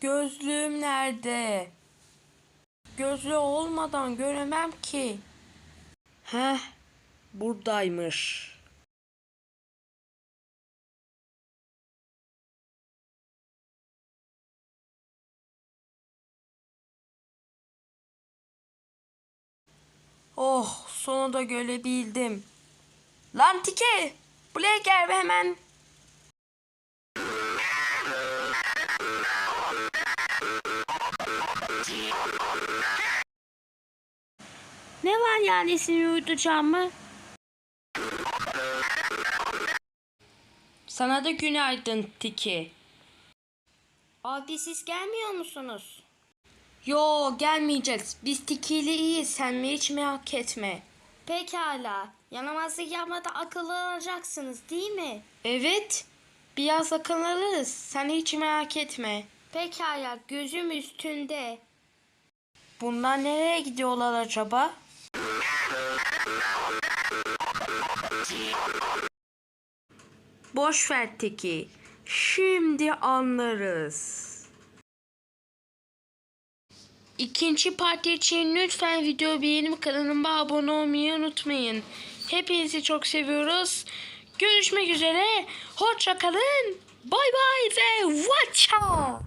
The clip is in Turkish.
Gözlüğüm nerede? Gözlüğü olmadan göremem ki. Heh, buradaymış. Oh, sonunda görebildim. Lan Tike, buraya gel hemen. Ne var yani seni uyutacağım mı? Sana da günaydın Tiki. Abi siz gelmiyor musunuz? Yo gelmeyeceğiz. Biz Tiki ile iyiyiz. Sen mi hiç merak etme. Pekala. Yanamazlık yapmada akıllı değil mi? Evet. Biraz akıllanırız. Sen hiç merak etme. Pekala. Gözüm üstünde. Bunlar nereye gidiyorlar acaba? Boş ver Tiki. Şimdi anlarız. İkinci parti için lütfen video beğenip kanalıma abone olmayı unutmayın. Hepinizi çok seviyoruz. Görüşmek üzere. Hoşça kalın. Bay bay ve watcha.